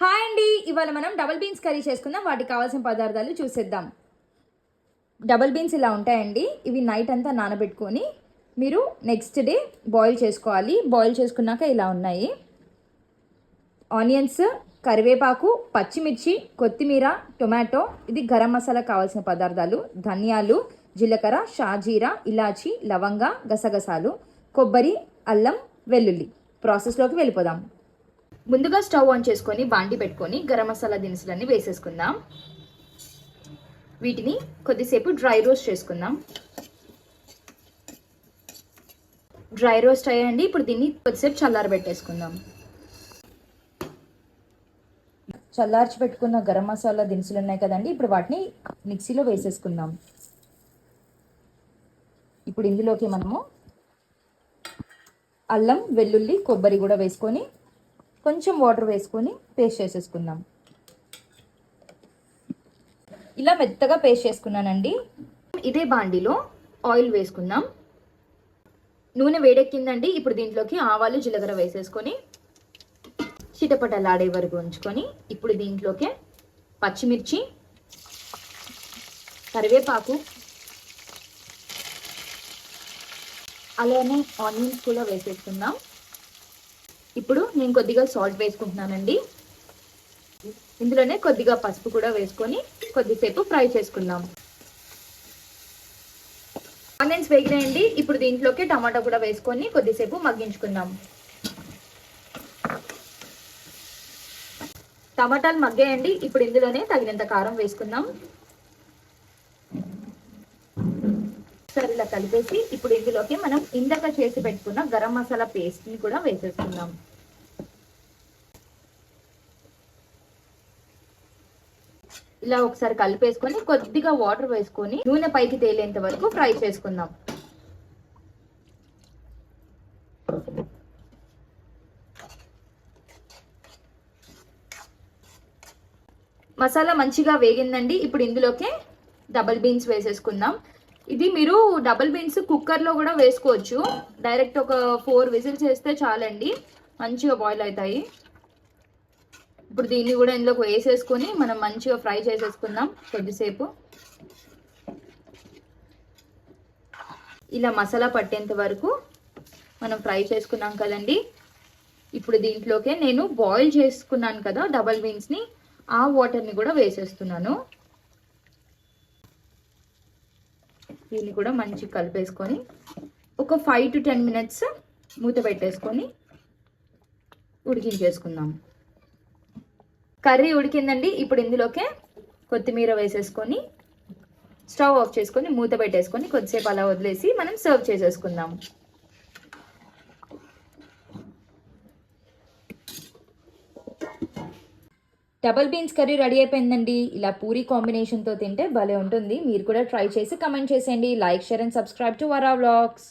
Hi అండి. ఇవాళ మనం డబుల్ బీన్స్ కర్రీ చేసుకుందాం. వాటికి కావాల్సిన పదార్థాలు చూసేద్దాం. డబుల్ బీన్స్ ఇలా ఉంటాయండి. ఇవి నైట్ అంతా నానబెట్టుకొని మీరు నెక్స్ట్ డే బాయిల్ చేసుకోవాలి. బాయిల్ చేసుకున్నాక ఇలా ఉన్నాయి. ఆనియన్స్ కరివేపాకు పచ్చిమిర్చి కొత్తిమీర టొమాటో ఇది గరం మసాలా కావాల్సిన పదార్థాలు. ధనియాలు జీలకర్ర షాజీరా ఇలాచి లవంగ గసగసాలు కొబ్బరి అల్లం వెల్లుల్లి. ప్రాసెస్లోకి వెళ్ళిపోదాం. ముందుగా స్టవ్ ఆన్ చేసుకొని బాండి పెట్టుకొని గరం మసాలా దినుసులన్నీ వేసేసుకుందాం. వీటిని కొద్దిసేపు డ్రై రోస్ట్ చేసుకుందాం. డ్రై రోస్ట్ అయ్యండి ఇప్పుడు దీన్ని కొద్దిసేపు చల్లారబెట్టేసుకుందాం. చల్లార్చి పెట్టుకున్న గరం మసాలా దినుసులు ఉన్నాయి కదండి. ఇప్పుడు వాటిని మిక్సీలో వేసేసుకుందాం. ఇప్పుడు ఇందులోకి మనము అల్లం వెల్లుల్లి కొబ్బరి కూడా వేసుకొని కొంచెం వాటర్ వేసుకొని పేస్ట్ చేసేసుకుందాం. ఇలా మెత్తగా పేస్ట్ చేసుకున్నానండి. ఇదే బాండిలో ఆయిల్ వేసుకుందాం. నూనె వేడెక్కిందండి. ఇప్పుడు దీంట్లోకి ఆవాలు జీలకర్ర వేసేసుకొని చిటపటలాడే వరకు ఉంచుకొని ఇప్పుడు దీంట్లోకి పచ్చిమిర్చి కరివేపాకు అలానే ఆనియన్స్ కూడా వేసేసుకుందాం. ఇప్పుడు నేను కొద్దిగా సాల్ట్ వేసుకుంటున్నానండి. ఇందులోనే కొద్దిగా పసుపు కూడా వేసుకొని కొద్దిసేపు ఫ్రై చేసుకుందాం. ఆనియన్స్ వేగినాయండి. ఇప్పుడు దీంట్లోకి టమాటా కూడా వేసుకొని కొద్దిసేపు మగ్గించుకుందాం. టమాటాలు మగ్గాయండి. ఇప్పుడు ఇందులోనే తగినంత కారం వేసుకుందాం. సరే ఇలా కలిపేసి ఇప్పుడు ఇందులోకి మనం ఇందాక చేసి పెట్టుకున్న గరం మసాలా పేస్ట్ని కూడా వేసేసుకుందాం. ఇలా ఒకసారి కలిపేసుకొని కొద్దిగా వాటర్ వేసుకొని నూనె పైకి తేలేంత వరకు ఫ్రై చేసుకుందాం. మసాలా మంచిగా వేగిందండి. ఇప్పుడు ఇందులోకే డబల్ బీన్స్ వేసేసుకుందాం. ఇది మీరు డబల్ బీన్స్ కుక్కర్లో కూడా వేసుకోవచ్చు. డైరెక్ట్ ఒక ఫోర్ విజిల్స్ వేస్తే చాలండి. మంచిగా బాయిల్ అవుతాయి. ఇప్పుడు దీన్ని కూడా ఇందులోకి వేసేసుకొని మనం మంచిగా ఫ్రై చేసేసుకుందాం కొద్దిసేపు. ఇలా మసాలా పట్టేంత వరకు మనం ఫ్రై చేసుకున్నాం కదండి. ఇప్పుడు దీంట్లోకే నేను బాయిల్ చేసుకున్నాను కదా డబల్ బీన్స్ని ఆ వాటర్ని కూడా వేసేస్తున్నాను. దీన్ని కూడా మంచిగా కలిపేసుకొని ఒక ఫైవ్ టు టెన్ మినిట్స్ మూత పెట్టేసుకొని ఉడికించేసుకుందాము కర్రీ ఉడికిందండి. ఇప్పుడు ఇందులోకే కొత్తిమీర వేసేసుకొని స్టవ్ ఆఫ్ చేసుకొని మూత పెట్టేసుకొని కొద్దిసేపు అలా వదిలేసి మనం సర్వ్ చేసేసుకుందాము. డబల్ బీన్స్ కర్రీ రెడీ అయిపోయిందండి. ఇలా పూరి కాంబినేషన్తో తింటే భలే ఉంటుంది. మీరు కూడా ట్రై చేసి కమెంట్ చేసేయండి. Like share and subscribe to Vara vlogs.